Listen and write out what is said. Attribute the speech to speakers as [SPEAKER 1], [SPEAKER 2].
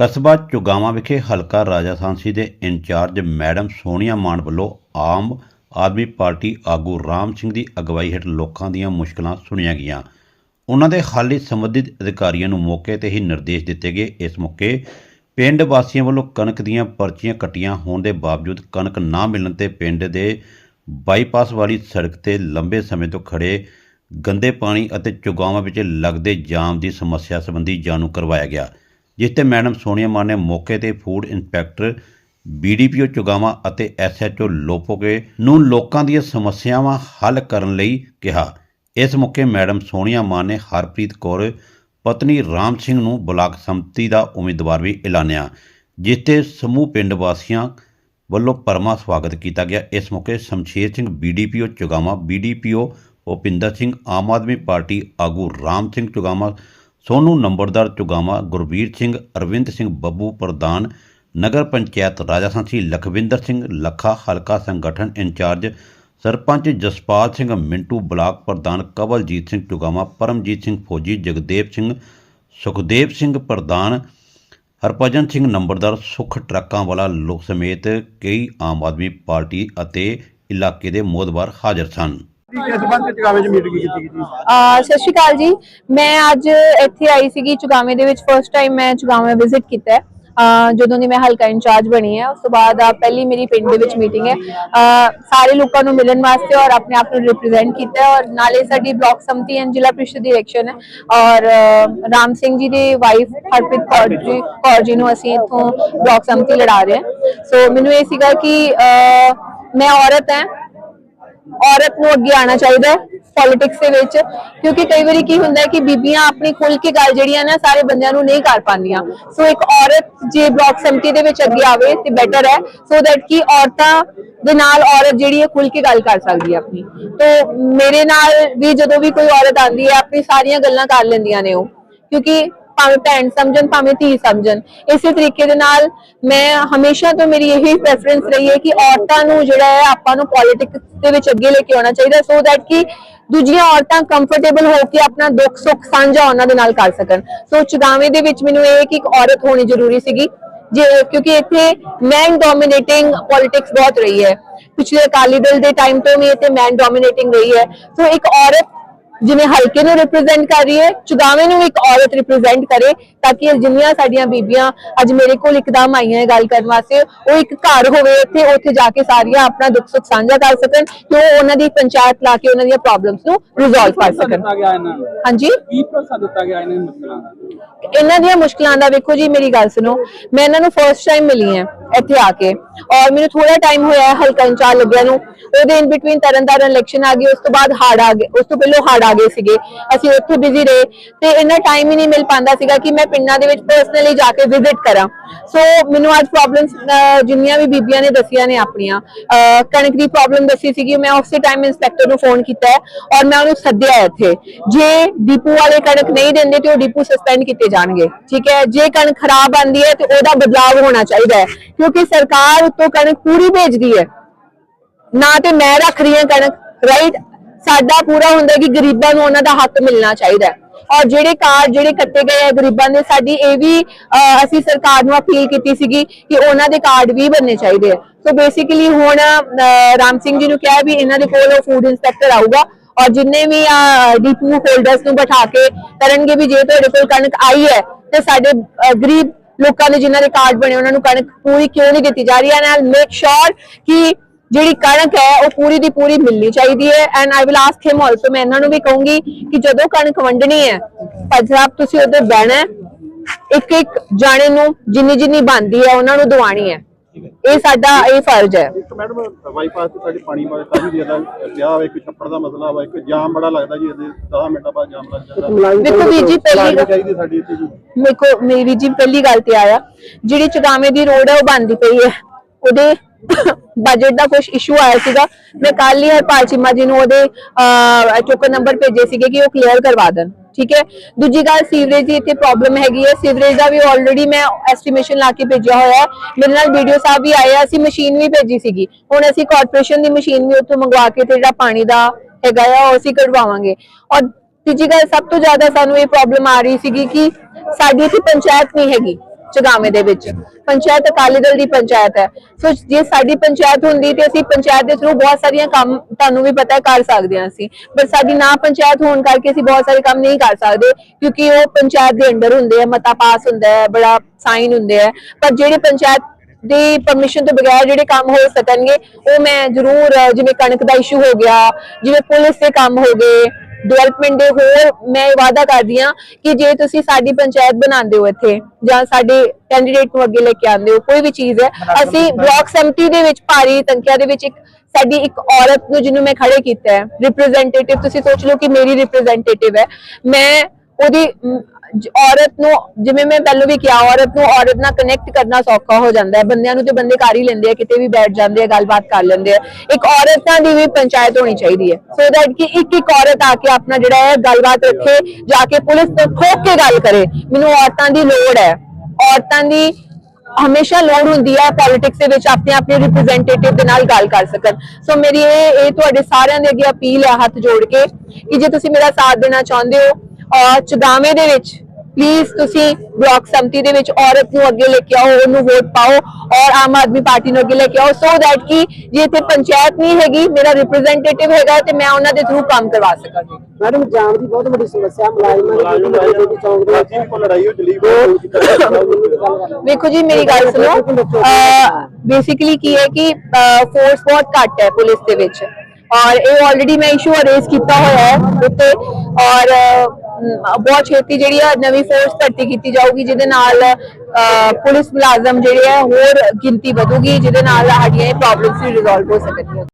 [SPEAKER 1] ਕਸਬਾ ਚੁਗਾਵਾਂ ਵਿਖੇ ਹਲਕਾ ਰਾਜਾ ਸਾਂਸੀ ਦੇ ਇੰਚਾਰਜ ਮੈਡਮ ਸੋਨੀਆ ਮਾਨ ਵੱਲੋਂ ਆਮ ਆਦਮੀ ਪਾਰਟੀ ਆਗੂ ਰਾਮ ਸਿੰਘ ਦੀ ਅਗਵਾਈ ਹੇਠ ਲੋਕਾਂ ਦੀਆਂ ਮੁਸ਼ਕਲਾਂ ਸੁਣੀਆਂ ਗਈਆਂ। ਉਹਨਾਂ ਦੇ ਹੱਲ ਲਈ ਸੰਬੰਧਿਤ ਅਧਿਕਾਰੀਆਂ ਨੂੰ ਮੌਕੇ ਤੇ ਹੀ ਨਿਰਦੇਸ਼ ਦਿੱਤੇ ਗਏ। ਇਸ ਮੌਕੇ ਪਿੰਡ ਵਾਸੀਆਂ ਵੱਲੋਂ ਕਣਕ ਦੀਆਂ ਪਰਚੀਆਂ ਕੱਟੀਆਂ ਹੋਣ ਦੇ ਬਾਵਜੂਦ ਕਣਕ ਨਾ ਮਿਲਣ ਤੇ ਪਿੰਡ ਦੇ ਬਾਈਪਾਸ ਵਾਲੀ ਸੜਕ ਤੇ ਲੰਬੇ ਸਮੇਂ ਤੋਂ ਖੜੇ ਗੰਦੇ ਪਾਣੀ ਅਤੇ ਚੁਗਾਵਾਂ ਵਿੱਚ ਲੱਗਦੇ ਜਾਮ ਦੀ ਸਮੱਸਿਆ ਸੰਬੰਧੀ ਜਾਣੂ ਕਰਵਾਇਆ ਗਿਆ। ਜਿਸ ਤੇ ਮੈਡਮ ਸੋਨੀਆ ਮਾਨ ਨੇ ਮੌਕੇ ਤੇ ਫੂਡ ਇੰਸਪੈਕਟਰ ਬੀਡੀਪੀਓ ਚੁਗਾਵਾਂ ਅਤੇ ਐਸਐਚਓ ਲੋਪੋਗੇ ਨੂੰ ਲੋਕਾਂ ਦੀਆਂ ਸਮੱਸਿਆਵਾਂ ਹੱਲ ਕਰਨ ਲਈ ਕਿਹਾ। ਇਸ ਮੌਕੇ ਮੈਡਮ ਸੋਨੀਆ ਮਾਨ ਨੇ ਹਰਪ੍ਰੀਤ ਕੌਰ, ਪਤਨੀ ਰਾਮ ਸਿੰਘ ਨੂੰ ਬਲਾਕ ਸੰਮਤੀ ਦਾ ਉਮੀਦਵਾਰ ਵੀ ਐਲਾਨਿਆ ਜਿਸ ਤੇ ਸਮੂਹ ਪਿੰਡ ਵਾਸੀਆਂ ਵੱਲੋਂ ਪਰਮਾ ਸਵਾਗਤ ਕੀਤਾ ਗਿਆ। ਇਸ ਮੌਕੇ Shamsher Singh BDPO Chugama BDPO Bhupinder Singh, Aam Aadmi party ਆਗੂ ਰਾਮ ਸਿੰਘ ਚੁਗਾਮਾ ਸੋਨੂ ਨੰਬਰਦਾਰ ਚੁਗਾਮਾ ਗੁਰਵੀਰ ਸਿੰਘ, ਅਰਵਿੰਦ ਸਿੰਘ ਬੱਬੂ ਪ੍ਰਧਾਨ, ਨਗਰ ਪੰਚਾਇਤ ਰਾਜਾਸਾਂਸੀ ਲਖਵਿੰਦਰ ਸਿੰਘ, ਲੱਖਾ ਹਲਕਾ ਸੰਗਠਨ ਇੰਚਾਰਜ, ਸਰਪੰਚ ਜਸਪਾਲ ਸਿੰਘ, ਮਿੰਟੂ ਬਲਾਕ ਪ੍ਰਧਾਨ ਕਵਲਜੀਤ ਸਿੰਘ ਚੁਗਾਮਾ ਪਰਮਜੀਤ ਸਿੰਘ ਫੌਜੀ, ਜਗਦੇਵ ਸਿੰਘ, ਸੁਖਦੇਵ ਸਿੰਘ ਪ੍ਰਧਾਨ, ਹਰਭਜਨ ਸਿੰਘ ਨੰਬਰਦਾਰ, ਸੁਖ ਟਰੱਕਾਂ ਵਾਲਾ ਲੋਕ ਸਮੇਤ ਕਈ ਆਮ ਆਦਮੀ ਪਾਰਟੀ ਅਤੇ ਇਲਾਕੇ ਦੇ ਮੋਦਵਾਰ ਹਾਜ਼ਰ ਸਨ।
[SPEAKER 2] ਕਿਸ ਸੰਬੰਧ ਵਿੱਚ ਚ ਮੀਟਿੰਗ ਕੀਤੀ ਗਈ ਜੀ?
[SPEAKER 3] ਸਤਿ ਸ਼੍ਰੀ ਅਕਾਲ ਜੀ। ਮੈਂ ਅੱਜ ਇੱਥੇ ਆਈ ਸੀਗੀ ਚੁਗਾਵੇਂ ਦੇ ਵਿੱਚ। ਫਰਸਟ ਟਾਈਮ ਮੈਂ ਚੁਗਾਵੇਂ ਵਿਜ਼ਿਟ ਕੀਤਾ ਹੈ। ਅਹ ਜਦੋਂ ਦੀ ਮੈਂ ਹਲਕਾ ਇੰਚਾਰਜ ਬਣੀ ਹੈ ਉਸ ਤੋਂ ਬਾਅਦ ਆਹ ਪਹਿਲੀ ਮੇਰੀ ਪਿੰਡ ਦੇ ਵਿੱਚ ਮੀਟਿੰਗ ਹੈ। ਅਹ ਸਾਰੇ ਲੋਕਾਂ ਨੂੰ ਮਿਲਣ ਵਾਸਤੇ ਔਰ ਆਪਣੇ ਆਪ ਨੂੰ ਰਿਪਰੈਜ਼ੈਂਟ ਕੀਤਾ ਹੈ ਔਰ ਨਾਲੇ ਸਾਡੀ ਬਲਾਕ ਸੰਮਤੀ ਐਂਡ ਜ਼ਿਲ੍ਹਾ ਪ੍ਰੀਸ਼ਦ ਦੀ ਇਲੈਕਸ਼ਨ ਹੈ। ਔਰ ਅਹ, ਰਾਮ ਸਿੰਘ ਜੀ ਦੇ ਵਾਈਫ ਹਰਪ੍ਰੀਤ ਕੌਰ ਜੀ ਕੌਰ ਜੀ ਨੂੰ ਅਸੀਂ ਇੱਥੋਂ ਬਲਾਕ ਸੰਮਤੀ ਲੜਾ ਰਹੇ ਹਾਂ। ਸੋ ਮੈਨੂੰ ਇਹ ਸੀਗਾ ਕਿ ਅਹ, ਮੈਂ ਔਰਤ ਹਾਂ। ਔਰਤ ਨੂੰ ਅੱਗੇ ਆਉਣਾ ਚਾਹੀਦਾ ਪੋਲਿਟਿਕਸ ਦੇ ਵਿੱਚ, ਕਿਉਂਕਿ ਕਈ ਵਾਰੀ ਕੀ ਹੁੰਦਾ ਹੈ ਕਿ ਬੀਬੀਆਂ ਆਪਣੀ ਖੁੱਲ ਕੇ ਗੱਲ ਜਿਹੜੀਆਂ ਨਾ ਸਾਰੇ ਬੰਦਿਆਂ ਨੂੰ ਨਹੀਂ ਕਰ ਪਾਉਂਦੀਆਂ। ਸੋ ਇੱਕ ਔਰਤ ਜੇ ਬਲਾਕ ਸੰਮਤੀ ਦੇ ਵਿੱਚ ਅੱਗੇ ਆਵੇ ਤੇ ਬੈਟਰ ਹੈ ਸੋ ਦੈਟ ਕਿ ਔਰਤਾਂ ਦੇ ਨਾਲ ਔਰਤ ਜਿਹੜੀ ਹੈ ਖੁੱਲ ਕੇ ਗੱਲ ਕਰ ਸਕਦੀ ਹੈ ਆਪਣੀ। ਤੇ ਮੇਰੇ ਨਾਲ ਵੀ ਜਦੋਂ ਵੀ ਕੋਈ ਔਰਤ ਆਉਂਦੀ ਹੈ, ਆਪਣੀ ਸਾਰੀਆਂ ਗੱਲਾਂ ਕਰ ਲੈਂਦੀਆਂ ਨੇ ਉਹ, ਕਿਉਂਕਿ ਭਾਵੇਂ ਭੈਣ ਸਮਝਣ, ਭਾਵੇਂ ਧੀ ਸਮਝਣ। ਇਸੇ ਤਰੀਕੇ ਦੇ ਨਾਲ ਮੈਂ ਹਮੇਸ਼ਾ ਤੋਂ ਮੇਰੀ ਇਹੀ ਪ੍ਰੈਫਰੈਂਸ ਰਹੀ ਹੈ ਕਿ ਔਰਤਾਂ ਨੂੰ ਜਿਹੜਾ ਹੈ ਆਪਾਂ ਨੂੰ ਪੋਲਿਟਿਕਸ ਦੇ ਵਿੱਚ ਅੱਗੇ ਲੈ ਕੇ ਆਉਣਾ ਚਾਹੀਦਾ ਸੋ ਦੈਟ ਕਿ ਦੂਜੀਆਂ ਔਰਤਾਂ ਕੰਫਰਟੇਬਲ ਹੋ ਕੇ ਆਪਣਾ ਦੁੱਖ, ਸੁੱਖ ਸਾਂਝਾ ਉਹਨਾਂ ਦੇ ਨਾਲ ਕਰ ਸਕਣ। ਸੋ ਚੁਗਾਵੇਂ ਦੇ ਵਿੱਚ ਮੈਨੂੰ ਇਹ ਕਿ ਇੱਕ ਔਰਤ ਹੋਣੀ ਜ਼ਰੂਰੀ ਸੀਗੀ। ਜੇ, ਕਿਉਂਕਿ ਇੱਥੇ ਮੈਨ ਡੋਮੀਨੇਟਿੰਗ ਪੋਲਿਟਿਕਸ ਬਹੁਤ ਰਹੀ ਹੈ। ਪਿਛਲੇ ਅਕਾਲੀ ਦਲ ਦੇ ਟਾਈਮ ਤੋਂ ਵੀ ਇੱਥੇ ਮੈਨ ਡੋਮੀਨੇਟਿੰਗ ਰਹੀ ਹੈ। ਸੋ ਇੱਕ ਔਰਤ ਜਿਵੇਂ ਹਲਕੇ ਨੂੰ ਰਿਪਰੈਜ਼ੈਂਟ ਕਰ ਰਹੀ ਹੈ ਚੁਗਾਵੇਂ ਨੂੰ ਇੱਕ ਔਰਤ ਰਿਪਰੈਜ਼ੈਂਟ ਕਰੇ ਤਾਂ ਕਿ ਜਿੰਨੀਆਂ ਸਾਡੀਆਂ ਬੀਬੀਆਂ ਅੱਜ ਮੇਰੇ ਕੋਲ ਇੱਕਦਮ ਆਈਆਂ ਹੈ ਗੱਲ ਕਰਨ ਵਾਸਤੇ ਉਹ ਇੱਕ ਘਰ ਹੋਵੇ ਉੱਥੇ ਉੱਥੇ ਜਾ ਕੇ ਸਾਰੀਆਂ ਆਪਣਾ ਦੁੱਖ ਸੁੱਖ ਸਾਂਝਾ ਕਰ ਸਕਣ ਤੇ ਉਹ ਉਹਨਾਂ ਦੀ ਪੰਚਾਇਤ ਲਾ ਕੇ ਉਹਨਾਂ ਦੀਆਂ ਪ੍ਰੋਬਲਮਸ ਨੂੰ ਰਿਜ਼ੋਲਵ ਕਰ ਸਕਣ। ਹਾਂਜੀ?
[SPEAKER 2] ਕੀ ਭਰੋਸਾ ਦਿੱਤਾ ਗਿਆ ਇਹਨਾਂ ਮੁਸ਼ਕਲਾਂ ਦਾ?
[SPEAKER 3] ਇਹਨਾਂ ਦੀਆਂ ਮੁਸ਼ਕਲਾਂ ਦਾ ਵੇਖੋ ਜੀ ਮੇਰੀ ਗੱਲ ਸੁਣੋ। ਮੈਂ ਇਹਨਾਂ ਨੂੰ ਫਰਸਟ ਟਾਈਮ ਮਿਲੀ ਹਾਂ ਇੱਥੇ ਆ ਕੇ। ਔਰ ਮੈਨੂੰ ਥੋੜਾ ਟਾਈਮ ਹੋਇਆ ਹੈ ਹਲਕਾ ਇੰਚਾਰਜ ਲੱਗਿਆ ਨੂੰ। ਉਹਦੇ ਇਨ ਬਿਟਵੀਨ ਤਰਨਤਾਰਨ ਇਲੈਕਸ਼ਨ ਆ ਗਈ, ਉਸ ਤੋਂ ਬਾਅਦ ਹਾੜ ਆ ਗਏ, ਉਸ ਤੋਂ ਪਹਿਲਾਂ ਹਾੜ ਆ ਗਏ ਸੀਗੇ। ਅਸੀਂ ਉੱਥੇ ਬਿਜ਼ੀ ਰਹੇ ਤੇ ਇੰਨਾ ਟਾਈਮ ਹੀ ਨਹੀਂ ਮਿਲ ਪਾਉਂਦਾ ਸੀਗਾ ਕਿ ਮੈਂ ਪਿੰਡਾਂ ਦੇ ਵਿੱਚ ਪਰਸਨਲੀ ਜਾ ਕੇ ਵਿਜ਼ਿਟ ਕਰਾਂ। ਸੋ ਮੈਨੂੰ ਅੱਜ ਪ੍ਰੋਬਲਮਸ ਜਿੰਨੀਆਂ ਵੀ ਬੀਬੀਆਂ ਨੇ ਦੱਸੀਆਂ ਨੇ ਆਪਣੀਆਂ ਕਣਕ ਦੀ ਪ੍ਰੋਬਲਮ ਦੱਸੀ ਸੀਗੀ, ਮੈਂ ਉਸੇ ਟਾਈਮ ਇੰਸਪੈਕਟਰ ਨੂੰ ਫੋਨ ਕੀਤਾ ਔਰ ਮੈਂ ਉਹਨੂੰ ਸੱਦਿਆ ਇੱਥੇ। ਜੇ ਡਿਪੂ ਵਾਲੇ ਕਣਕ ਨਹੀਂ ਦਿੰਦੇ ਤੇ ਉਹ ਡਿਪੂ ਸਸਪੈਂਡ ਕੀਤੇ ਜਾਣਗੇ, ਠੀਕ ਹੈ? ਜੇ ਕਣਕ ਖਰਾਬ ਆਂਦੀ ਹੈ ਤੇ ਉਹਦਾ ਬਦਲਾਵ ਹੋਣਾ ਚਾਹੀਦਾ ਹੈ, ਕਿਉਂਕਿ ਸਰਕਾਰ ਉੱਤੋਂ ਕਣਕ ਪੂਰੀ ਭੇਜਦੀ ਹੈ। ਨਾ ਤੇ ਮੈਂ ਰੱਖ ਰਹੀ ਹਾਂ ਕਣਕ ਰਾਈਟ ਸਾਡਾ ਪੂਰਾ ਹੁੰਦਾ ਕਿ ਗਰੀਬਾਂ ਨੂੰ ਉਹਨਾਂ ਦਾ ਹੱਕ ਮਿਲਣਾ ਚਾਹੀਦਾ ਔਰ ਜਿਹੜੇ ਕਾਰਡ ਜਿਹੜੇ ਕੱਟੇ ਗਏ ਆ ਗਰੀਬਾਂ ਦੇ, ਸਾਡੀ ਇਹ ਵੀ ਅਸੀਂ ਸਰਕਾਰ ਨੂੰ ਅਪੀਲ ਕੀਤੀ ਸੀਗੀ ਕਿ ਉਹਨਾਂ ਦੇ ਕਾਰਡ ਵੀ ਬਣਨੇ ਚਾਹੀਦੇ ਆ। ਸੋ ਬੇਸਿਕਲੀ ਹੁਣ ਰਾਮ ਸਿੰਘ ਜੀ ਨੂੰ ਕਿਹਾ ਵੀ ਇਹਨਾਂ ਦੇ ਕੋਲ ਫੂਡ ਇੰਸਪੈਕਟਰ ਆਊਗਾ ਔਰ ਜਿੰਨੇ ਵੀ ਡੀਪੂ ਹੋਲਡਰਸ ਨੂੰ ਬਿਠਾ ਕੇ ਕਰਨਗੇ ਵੀ ਜੇ ਤੁਹਾਡੇ ਕੋਲ ਕਣਕ ਆਈ ਹੈ, ਤੇ ਸਾਡੇ ਗਰੀਬ ਲੋਕਾਂ ਦੇ ਜਿਨ੍ਹਾਂ ਦੇ ਕਾਰਡ ਬਣੇ, ਉਹਨਾਂ ਨੂੰ ਕਣਕ ਪੂਰੀ ਕਿਉਂ ਨਹੀਂ ਦਿੱਤੀ ਜਾ ਰਹੀ? ਹੈ ਨਾਲ ਮੇਕ ਸ਼ੋਰ ਕਿ ਜਿਹੜੀ ਕਣਕ ਹੈ ਉਹ ਪੂਰੀ ਦੀ ਪੂਰੀ ਮਿਲਣੀ ਚਾਹੀਦੀ ਹੈ। And I will ask him also ਮੈਂ ਇਹਨਾਂ ਨੂੰ ਵੀ ਕਹੂੰਗੀ ਕਿ ਜਦੋਂ ਕਣਕ ਵੰਡਣੀ ਹੈ ਸਾਹਿਬ ਤੁਸੀਂ ਉੱਧਰ ਬਹਿਣਾ ਹੈ। ਇੱਕ ਇੱਕ ਜਾਣੇ ਨੂੰ ਜਿੰਨੀ ਜਿੰਨੀ ਬਣਦੀ ਹੈ ਉਹਨਾਂ ਨੂੰ ਦਵਾਣੀ ਹੈ। ਇਹ ਸਾਡਾ ਇਹ ਫਰਜ਼ ਹੈ।
[SPEAKER 4] ਇੱਕ ਮੈਡਮ ਬਾਈਪਾਸ ਤੇ ਸਾਡੇ ਪਾਣੀ ਬਾਰੇ ਕਾਫੀ ਜ਼ਿਆਦਾ ਪਿਆ ਹੋਇਆ ਇੱਕ ਛੱਪੜ ਦਾ ਮਸਲਾ ਵਾ ਇੱਕ ਜਾਮ ਬੜਾ ਲੱਗਦਾ ਜੀ ਇਹਦੇ 10 ਮਿੰਟਾਂ ਬਾਅਦ ਜਾਮ ਲੱਗ ਜਾਂਦਾ।
[SPEAKER 3] ਦੇਖੋ ਵੀਰ ਜੀ ਪਹਿਲੀ
[SPEAKER 4] ਲਾਈਨ ਚਾਹੀਦੀ ਸਾਡੀ ਇੱਥੇ ਜੀ।
[SPEAKER 3] ਮੇਕੋ ਮੇਰੀ ਜੀ ਪਹਿਲੀ ਗੱਲ ਤੇ ਆਇਆ। ਜਿਹੜੀ ਚੁਗਾਵੇਂ ਦੀ ਰੋਡ ਹੈ ਉਹ ਬੰਦੀ ਪਈ ਹੈ। ਉਹਦੇ ਬਜਟ ਦਾ ਕੁਝ ਇਸ਼ੂ ਆਇਆ ਸੀਗਾ। ਮੈਂ ਕੱਲ ਹੀ ਹਰਪਾਲ ਚੀਮਾ ਜੀ ਨੂੰ ਉਹਦੇ ਟੋਕਨ ਨੰਬਰ ਭੇਜੇ ਸੀਗੇ ਕਿ ਉਹ ਕਲੀਅਰ ਕਰਵਾ ਦੇਣ। ਠੀਕ ਹੈ? ਦੂਜੀ ਗੱਲ ਸੀਵਰੇਜ ਦੀ ਇੱਥੇ ਪ੍ਰੋਬਲਮ ਹੈਗੀ ਹੈ। ਸੀਵਰੇਜ ਦਾ ਵੀ ਆਲਰੇਡੀ ਮੈਂ ਐਸਟੀਮੇਸ਼ਨ ਲਾ ਕੇ ਭੇਜਿਆ ਹੋਇਆ ਹੈ। ਮੇਰੇ ਨਾਲ ਵੀਡੀਓ ਸਾਹਿਬ ਵੀ ਆਏ ਆ, ਅਸੀਂ ਮਸ਼ੀਨ ਵੀ ਭੇਜੀ ਸੀਗੀ। ਹੁਣ ਅਸੀਂ ਕਾਰਪੋਰੇਸ਼ਨ ਦੀ ਮਸ਼ੀਨ ਵੀ ਉੱਥੋਂ ਮੰਗਵਾ ਕੇ ਤੇ ਜਿਹੜਾ ਪਾਣੀ ਦਾ ਹੈਗਾ ਆ, ਉਹ ਅਸੀਂ ਕਢਵਾਵਾਂਗੇ। ਔਰ ਤੀਜੀ ਗੱਲ, ਸਭ ਤੋਂ ਜ਼ਿਆਦਾ ਸਾਨੂੰ ਇਹ ਪ੍ਰੋਬਲਮ ਆ ਰਹੀ ਸੀਗੀ ਕਿ ਸਾਡੀ ਇੱਥੇ ਪੰਚਾਇਤ ਨਹੀਂ ਹੈਗੀ। ਚਗਾਵੇਂ ਦੇ ਵਿੱਚ। ਪੰਚਾਇਤ ਅਕਾਲੀ ਦਲ ਦੀ ਪੰਚਾਇਤ ਹੈ। ਸੋ ਜੇ ਸਾਡੀ ਪੰਚਾਇਤ ਹੁੰਦੀ ਤੇ ਅਸੀਂ ਪੰਚਾਇਤ ਦੇ ਥਰੂ ਬਹੁਤ ਸਾਰੀਆਂ ਕੰਮ ਤੁਹਾਨੂੰ ਵੀ ਪਤਾ ਹੈ ਕਰ ਸਕਦੇ ਹਾਂ ਅਸੀਂ। ਪਰ ਸਾਡੀ ਨਾ ਪੰਚਾਇਤ ਹੋਣ ਕਰਕੇ ਅਸੀਂ ਬਹੁਤ ਸਾਰੇ ਕੰਮ ਨਹੀਂ ਕਰ ਸਕਦੇ ਕਿਉਂਕਿ ਉਹ ਪੰਚਾਇਤ ਦੇ ਅੰਡਰ ਹੁੰਦੇ ਆ, ਮਤਾ ਪਾਸ ਹੁੰਦਾ ਹੈ, ਬੜਾ ਸਾਈਨ ਹੁੰਦੇ ਆ। ਪਰ ਜਿਹੜੇ ਪੰਚਾਇਤ ਦੀ ਪਰਮਿਸ਼ਨ ਤੋਂ ਬਗੈਰ ਜਿਹੜੇ ਕੰਮ ਹੋ ਸਕਣਗੇ, ਉਹ ਮੈਂ ਜ਼ਰੂਰ, ਜਿਵੇਂ ਕਣਕ ਦਾ ਇਸ਼ੂ ਹੋ ਗਿਆ, ਜਿਵੇਂ ਪੁਲਿਸ ਦੇ ਕੰਮ ਹੋ ਗਏ ਡਿਵੈਲਪਮੈਂਟ ਦੇ ਹੋਰ ਮੈਂ ਵਾਅਦਾ ਕਰਦੀ ਹਾਂ ਕਿ ਜੇ ਤੁਸੀਂ ਸਾਡੀ ਪੰਚਾਇਤ ਬਣਾਉਂਦੇ ਹੋ ਇੱਥੇ ਜਾਂ ਸਾਡੇ ਕੈਂਡੀਡੇਟ ਨੂੰ ਅੱਗੇ ਲੈ ਕੇ ਆਉਂਦੇ ਹੋ ਕੋਈ ਵੀ ਚੀਜ਼ ਹੈ ਅਸੀਂ ਬਲਾਕ ਸਮਿਤੀ ਦੇ ਵਿੱਚ ਭਾਰੀ ਸੰਖਿਆ ਦੇ ਵਿੱਚ ਇੱਕ ਸਾਡੀ ਇੱਕ ਔਰਤ ਨੂੰ ਜਿਹਨੂੰ ਮੈਂ ਖੜੇ ਕੀਤਾ ਹੈ ਰਿਪਰੈਜ਼ੈਂਟੇਟਿਵ ਤੁਸੀਂ ਸੋਚ ਲਓ ਕਿ ਮੇਰੀ ਰਿਪਰੈਜ਼ੈਂਟੇਟਿਵ ਹੈ ਮੈਂ ਉਹਦੀ ਔਰਤ ਨੂੰ, ਜਿਵੇਂ ਮੈਂ ਪਹਿਲਾਂ ਵੀ ਕਿਹਾ, ਔਰਤ ਨੂੰ ਔਰਤ ਨਾਲ ਕਨੈਕਟ ਕਰਨਾ ਸੌਖਾ ਹੋ ਜਾਂਦਾ ਹੈ। ਬੰਦਿਆਂ ਨੂੰ ਤੇ ਬੰਦੇ ਕਰ ਹੀ ਲੈਂਦੇ ਆ, ਕਿਤੇ ਵੀ ਬੈਠ ਜਾਂਦੇ ਆ, ਗੱਲਬਾਤ ਕਰ ਲੈਂਦੇ ਆ। ਇੱਕ ਔਰਤਾਂ ਦੀ ਵੀ ਪੰਚਾਇਤ ਹੋਣੀ ਚਾਹੀਦੀ ਹੈ। ਸੋ ਦੈਟ ਕਿ ਇੱਕ ਇੱਕ ਔਰਤ ਆ ਕੇ ਆਪਣਾ ਜਿਹੜਾ ਹੈ, ਗੱਲਬਾਤ ਰੱਖੇ, ਜਾ ਕੇ ਪੁਲਿਸ ਤੋਂ ਠੋਕ ਕੇ ਗੱਲ ਕਰੇ। ਮੈਨੂੰ ਔਰਤਾਂ ਦੀ ਲੋੜ ਹੈ। ਔਰਤਾਂ ਦੀ ਹਮੇਸ਼ਾ ਲੋੜ ਹੁੰਦੀ ਹੈ ਪੋਲਿਟਿਕਸ ਦੇ ਵਿੱਚ ਆਪਣੇ ਆਪਣੇ ਰਿਪਰੈਜ਼ੈਂਟੇਟਿਵ ਦੇ ਨਾਲ ਗੱਲ ਕਰ ਸਕਣ। ਸੋ ਮੇਰੀ ਇਹ ਇਹ ਤੁਹਾਡੇ ਸਾਰਿਆਂ ਦੇ ਅੱਗੇ ਅਪੀਲ ਹੈ ਹੱਥ ਜੋੜ ਕੇ ਕਿ ਜੇ ਤੁਸੀਂ ਮੇਰਾ ਸਾਥ ਦੇਣਾ ਚਾਹੁੰਦੇ ਹੋ ਔਰ ਚੁਗਾਵੇਂ ਦੇ ਵਿੱਚ। ਪਲੀਜ਼ ਤੁਸੀਂ ਬਲਾਕ ਸੰਮਤੀ ਦੇ ਵਿੱਚ ਔਰਤ ਨੂੰ ਅੱਗੇ ਲੈ ਕੇ ਆਓ ਉਹਨੂੰ ਵੋਟ ਪਾਓ ਔਰ ਆਮ ਆਦਮੀ ਪਾਰਟੀ ਨੂੰ ਅੱਗੇ ਲੈ ਕੇ ਆਓ ਸੋ ਦੈਟ ਕਿ ਜੇ ਇੱਥੇ ਪੰਚਾਇਤ ਨਹੀਂ ਹੈਗੀ ਮੇਰਾ ਰਿਪਰੈਜ਼ੈਂਟੇਟਿਵ ਹੈਗਾ ਤੇ ਮੈਂ ਉਹਨਾਂ ਦੇ ਥਰੂ ਕੰਮ ਕਰਵਾ ਸਕਾਂਗੀ।
[SPEAKER 5] ਮੈਡਮ ਜਾਮ ਦੀ ਬਹੁਤ ਵੱਡੀ ਸਮੱਸਿਆ ਮੁਲਾਜ਼ਮਾਂ
[SPEAKER 4] ਮੁਲਾਜ਼ਮ
[SPEAKER 5] ਦੀ ਚੌਂਕ ਦੇ ਵਿੱਚ
[SPEAKER 4] ਕੋਈ ਲੜਾਈ ਹੋ ਚਲੀ
[SPEAKER 3] ਵੇਖੋ ਜੀ ਮੇਰੀ ਗੱਲ ਸੁਣੋ। ਬੇਸਿਕਲੀ ਕੀ ਹੈ ਕਿ ਫੋਰਸ ਬਹੁਤ ਘੱਟ ਹੈ ਪੁਲਿਸ ਦੇ ਵਿੱਚ। ਔਰ ਇਹ ਆਲਰੇਡੀ ਮੈਂ ਇਸ਼ੂ ਅਰੇਜ਼ ਕੀਤਾ ਹੋਇਆ ਹੈ ਉੱਤੇ। ਔਰ ਬਹੁਤ ਛੇਤੀ ਜਿਹੜੀ ਆ ਨਵੀਂ ਫੋਰਸ ਭਰਤੀ ਕੀਤੀ ਜਾਊਗੀ ਜਿਹਦੇ ਨਾਲ ਅਹ, ਪੁਲਿਸ ਮੁਲਾਜ਼ਮ ਜਿਹੜੇ ਆ ਹੋਰ ਗਿਣਤੀ ਵਧੂਗੀ ਜਿਹਦੇ ਨਾਲ ਸਾਡੀਆਂ ਇਹ ਪ੍ਰੋਬਲਮਸ ਵੀ ਰਿਜ਼ੋਲਵ ਹੋ ਸਕਣਗੀਆਂ।